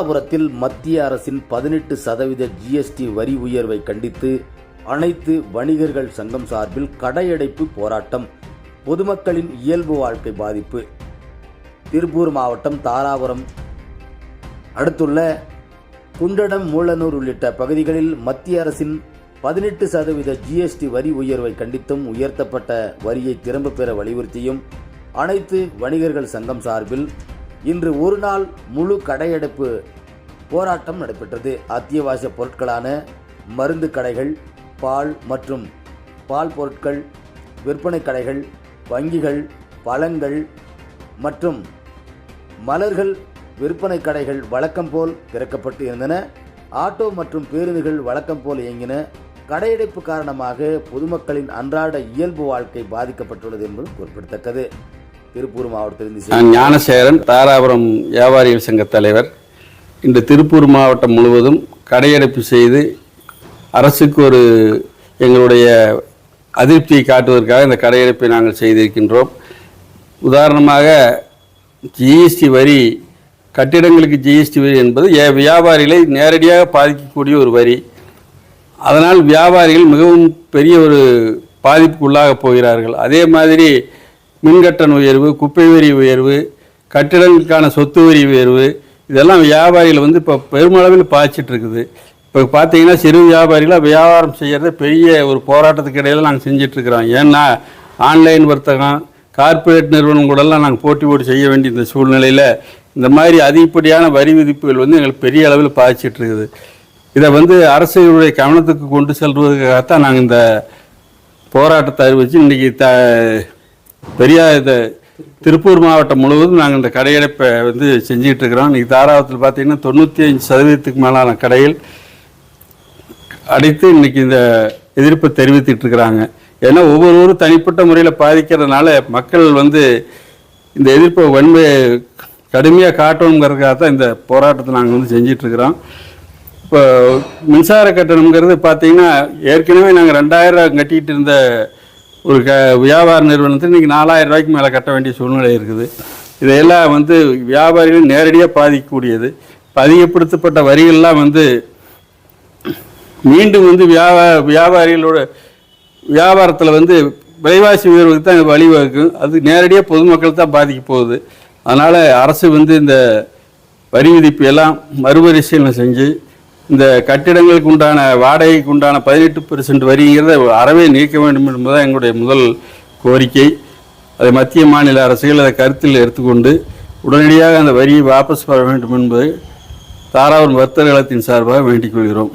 தாராபுரத்தில் மத்திய அரசின் பதினெட்டு சதவீத ஜிஎஸ்டி வரி உயர்வை கண்டித்து அனைத்து வணிகர்கள் சங்கம் சார்பில் கடையடைப்பு போராட்டம் பொதுமக்களின் இயல்பு வாழ்க்கை பாதிப்பு. திருப்பூர் மாவட்டம் தாராபுரம். அடுத்துள்ள குண்டடம் மூலனூர் உள்ளிட்ட பகுதிகளில் மத்திய அரசின் பதினெட்டு சதவீத ஜிஎஸ்டி வரி உயர்வை கண்டித்தும் உயர்த்தப்பட்ட வரியை திரும்பப் பெற வலியுறுத்தியும் அனைத்து வணிகர்கள் சங்கம் சார்பில் இன்று ஒரு நாள் முழு கடையடைப்பு போராட்டம் நடைபெற்றது. அத்தியாவசிய பொருட்களான மருந்து கடைகள் பால் மற்றும் பால் பொருட்கள் விற்பனை கடைகள் வங்கிகள் பழங்கள் மற்றும் மலர்கள் விற்பனை கடைகள் வழக்கம் போல் திறக்கப்பட்டு இருந்தன. ஆட்டோ மற்றும் பேருந்துகள் வழக்கம் போல் இயங்கின. கடையடைப்பு காரணமாக பொதுமக்களின் அன்றாட இயல்பு வாழ்க்கை பாதிக்கப்பட்டுள்ளது என்பது குறிப்பிடத்தக்கது. திருப்பூர் மாவட்டத்திலிருந்து. நான் ஞானசேகரன் தாராபுரம் வியாபாரிகள் சங்க தலைவர். இன்று திருப்பூர் மாவட்டம் முழுவதும் கடையடைப்பு செய்து அரசுக்கு ஒரு எங்களுடைய அதிருப்தியை காட்டுவதற்காக இந்த கடையடைப்பை நாங்கள் செய்திருக்கின்றோம். உதாரணமாக ஜிஎஸ்டி வரி கட்டிடங்களுக்கு ஜிஎஸ்டி வரி என்பது வியாபாரிகளை நேரடியாக பாதிக்கக்கூடிய ஒரு வரி. அதனால் வியாபாரிகள் மிகவும் பெரிய ஒரு பாதிப்புக்குள்ளாக போகிறார்கள். அதே மாதிரி மின்கட்டண உயர்வு குப்பை வரி உயர்வு கட்டிடங்களுக்கான சொத்து வரி உயர்வு இதெல்லாம் வியாபாரிகள் வந்து இப்போ பெருமளவில் பாய்ச்சிட்டு இருக்குது. இப்போ பார்த்தீங்கன்னா சிறு வியாபாரிகளாக வியாபாரம் செய்கிறத பெரிய ஒரு போராட்டத்துக்கு இடையில நாங்கள் செஞ்சிட்ருக்கிறோம் ஏன்னா ஆன்லைன் வர்த்தகம் கார்ப்பரேட் நிறுவனம் கூடலாம் நாங்கள் போட்டி போட்டு செய்ய வேண்டிய இந்த சூழ்நிலையில் இந்த மாதிரி அதிகப்படியான வரி விதிப்புகள் வந்து எங்களுக்கு பெரிய அளவில் பாதிச்சிட்ருக்குது இதை வந்து அரசுடைய கவனத்துக்கு கொண்டு செல்வதற்காகத்தான் நாங்கள் இந்த போராட்டத்தை அறிவிச்சு இன்றைக்கி த பெரிய இதை திருப்பூர் மாவட்டம் முழுவதும் நாங்கள் இந்த கடையடைப்பை வந்து செஞ்சுக்கிட்டு இருக்கிறோம். இன்றைக்கி தாராபுரத்தில் பார்த்தீங்கன்னா தொண்ணூற்றி அஞ்சு சதவீதத்துக்கு மேலான கடையில் அடைத்து இன்னைக்கு இந்த எதிர்ப்பை தெரிவித்துட்டு இருக்கிறாங்க. ஏன்னா ஒவ்வொருவரும் தனிப்பட்ட முறையில் பாதிக்கிறதுனால மக்கள் வந்து இந்த எதிர்ப்பை வன்மை கடுமையாக காட்டணுங்கிறதுக்காக தான் இந்த போராட்டத்தை நாங்கள் வந்து செஞ்சிட்ருக்கிறோம் இப்போ மின்சார கட்டணம்ங்கிறது பார்த்தீங்கன்னா ஏற்கனவே நாங்கள் ரெண்டாயிரம் கட்டிகிட்டு இருந்த ஒரு க வியாபார நிறுவனத்தில் இன்றைக்கி நாலாயிரம் ரூபாய்க்கு மேலே கட்ட வேண்டிய சூழ்நிலை இருக்குது. இதையெல்லாம் வந்து வியாபாரிகள் நேரடியாக பாதிக்கக்கூடியது. அதிகப்படுத்தப்பட்ட வரிகள்லாம் வந்து மீண்டும் வந்து வியாபா வியாபாரிகளோட வியாபாரத்தில் வந்து விலைவாசி உயர்வுக்கு தான் வழிவகுக்கும். அது நேரடியாக பொதுமக்கள் தான் பாதிக்க போகுது. அதனால் அரசு வந்து இந்த வரி விதிப்பு எல்லாம் மறுபரிசீலனை செஞ்சு இந்த கட்டிடங்களுக்கு உண்டான வாடகைக்கு உண்டான பதினெட்டு பெர்சன்ட் வரிங்கிறத அறவே நீக்க வேண்டும் என்பதுதான் எங்களுடைய முதல் கோரிக்கை. அதை மத்திய மாநில அரசுகள் அதை கருத்தில் எடுத்துக்கொண்டு உடனடியாக அந்த வரியை வாபஸ் பெற வேண்டும் என்பது தாராபுரம் வர்த்தக கழகத்தின் சார்பாக வேண்டிக் கொள்கிறோம்.